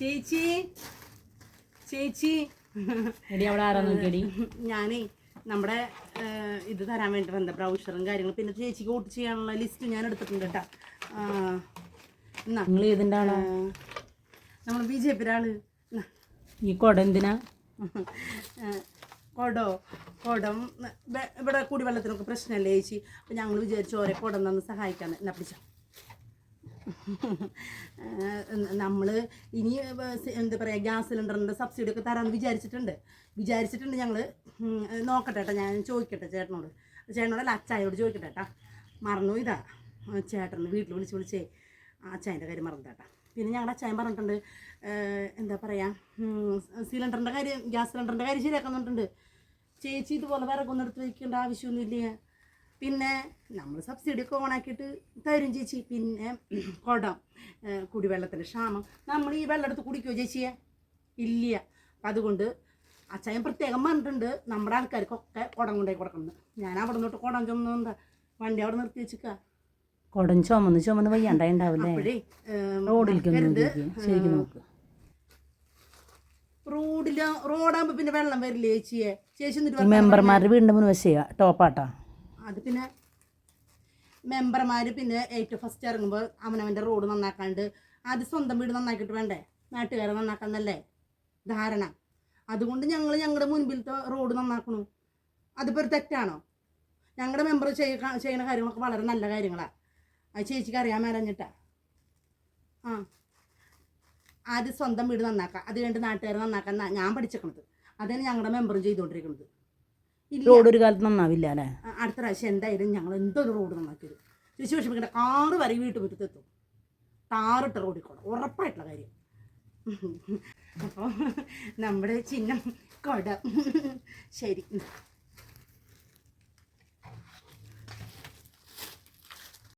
ചേച്ചി. ചേച്ചി. എടി അവിടെ ആരാ നോക്കിയടി? ഞാനേ നമ്മുടെ ഇത് തരാൻ വേണ്ടി വന്ന ബ്രൗഷറും കാര്യങ്ങളും. പിന്നെ ചേച്ചിക്ക് വോട്ട് ചെയ്യാനുള്ള ലിസ്റ്റ് ഞാൻ എടുത്തിട്ടുണ്ട് കേട്ടാ. നിങ്ങൾ ഏതിന്റെ ആളാ? നമ്മൾ ബി ജെ പിയുടെ ആൾ. ഈ കൊട എന്തിനാ? കൊടോ കൊടം ഇവിടെ കുടിവെള്ളത്തിനൊക്കെ പ്രശ്നമല്ലേ ചേച്ചി? അപ്പം ഞങ്ങൾ വിചാരിച്ചു ഓരോ കുടം തന്ന് സഹായിക്കാന്ന്. എന്നാ പിടിച്ചോ. നമ്മൾ ഇനി എന്താ പറയുക ഗ്യാസ് സിലിണ്ടറിന്റെ സബ്സിഡി ഒക്കെ തരാമെന്ന് വിചാരിച്ചിട്ടുണ്ട്. വിചാരിച്ചിട്ടുണ്ട് ഞങ്ങൾ നോക്കട്ടെ കേട്ടോ ഞാൻ ചോദിക്കട്ടെ ചേട്ടനോട്. ചേട്ടനോടല്ല അച്ചായോട് ചോദിക്കട്ടെ കേട്ടാ മറന്നു ഇതാ ചേട്ടൻ വീട്ടിൽ വിളിച്ച് വിളിച്ചേ. അച്ചായന്റെ കാര്യം മറന്നു കേട്ടാ പിന്നെ ഞങ്ങളുടെ അച്ചായൻ പറഞ്ഞിട്ടുണ്ട് എന്താ പറയുക സിലിണ്ടറിന്റെ കാര്യം ഗ്യാസ് സിലിണ്ടറിന്റെ കാര്യം ശരിയാക്കുന്നുണ്ട് ചേച്ചി ഇതുപോലെ വിറകൊന്നും എടുത്ത് വയ്ക്കേണ്ട ആവശ്യമൊന്നുമില്ല. പിന്നെ നമ്മൾ സബ്സിഡി ഒക്കെ ഓണാക്കിയിട്ട് തരും ചേച്ചി. പിന്നെ കുടം കുടിവെള്ളത്തിന്റെ ക്ഷാമം. നമ്മൾ ഈ വെള്ളം എടുത്ത് കുടിക്കുമോ ചേച്ചിയെ? ഇല്ല അപ്പം അതുകൊണ്ട് അച്ചായൻ പ്രത്യേകം പറഞ്ഞിട്ടുണ്ട് നമ്മുടെ ആൾക്കാർക്കൊക്കെ കുടം കൊണ്ടായി കൊടുക്കുന്നത് ഞാൻ അവിടെ നിന്നിട്ട് കുടം ചുമന്നുണ്ട് വണ്ടി അവിടെ നിർത്തി വെച്ചിക്ക. കുടം ചുമന്ന് ചുമന്ന് വയ്യാണ്ടായി ഉണ്ടാവില്ലേ? റോഡിൽ റോഡാകുമ്പോൾ പിന്നെ വെള്ളം വരില്ലേ ചേച്ചിയെ? ചേച്ചി മെമ്പർമാരുടെ വീടിന്റെ മുൻവശയാ ടോപ്പാട്ടാ. അത് പിന്നെ മെമ്പർമാർ പിന്നെ ഏറ്റവും ഫസ്റ്റ് ഇറങ്ങുമ്പോൾ അവനവന്റെ റോഡ് നന്നാക്കാണ്ട് ആദ്യം സ്വന്തം വീട് നന്നാക്കിയിട്ട് വേണ്ടേ? നാട്ടുകാരെ നന്നാക്കാന്നല്ലേ? ധാരണ. അതുകൊണ്ട് ഞങ്ങൾ ഞങ്ങളുടെ മുൻപിലത്തെ റോഡ് നന്നാക്കണു. അതിപ്പോൾ ഒരു തെറ്റാണോ? ഞങ്ങളുടെ മെമ്പർ ചെയ്യ ചെയ്യുന്ന കാര്യങ്ങളൊക്കെ വളരെ നല്ല കാര്യങ്ങളാണ് അത് ചേച്ചിക്ക് അറിയാൻ മേലഞ്ഞിട്ടാ. ആ. ആദ്യം സ്വന്തം വീട് നന്നാക്കാം. അത് കഴിഞ്ഞിട്ട് നാട്ടുകാരെ നന്നാക്കാൻ ഞാൻ പഠിച്ചേക്കണത്. അതാണ് ഞങ്ങളുടെ മെമ്പറും ചെയ്തുകൊണ്ടിരിക്കുന്നത് റോഡ് ഒരു കാലത്ത് നന്നാവില്ല അല്ലേ? അടുത്ത പ്രാവശ്യം എന്തായാലും ഞങ്ങൾ എന്തൊരു റോഡ് നന്നാക്കിയത്? ചേച്ചി വിഷമിക്കണ്ട കാറ് വരെ വീട്ടുമുറ്റത്തെത്തും താറിട്ട റോഡിൽ കൂടെ ഉറപ്പായിട്ടുള്ള കാര്യം. അപ്പോൾ നമ്മുടെ ചിഹ്നം കൊട. ശരി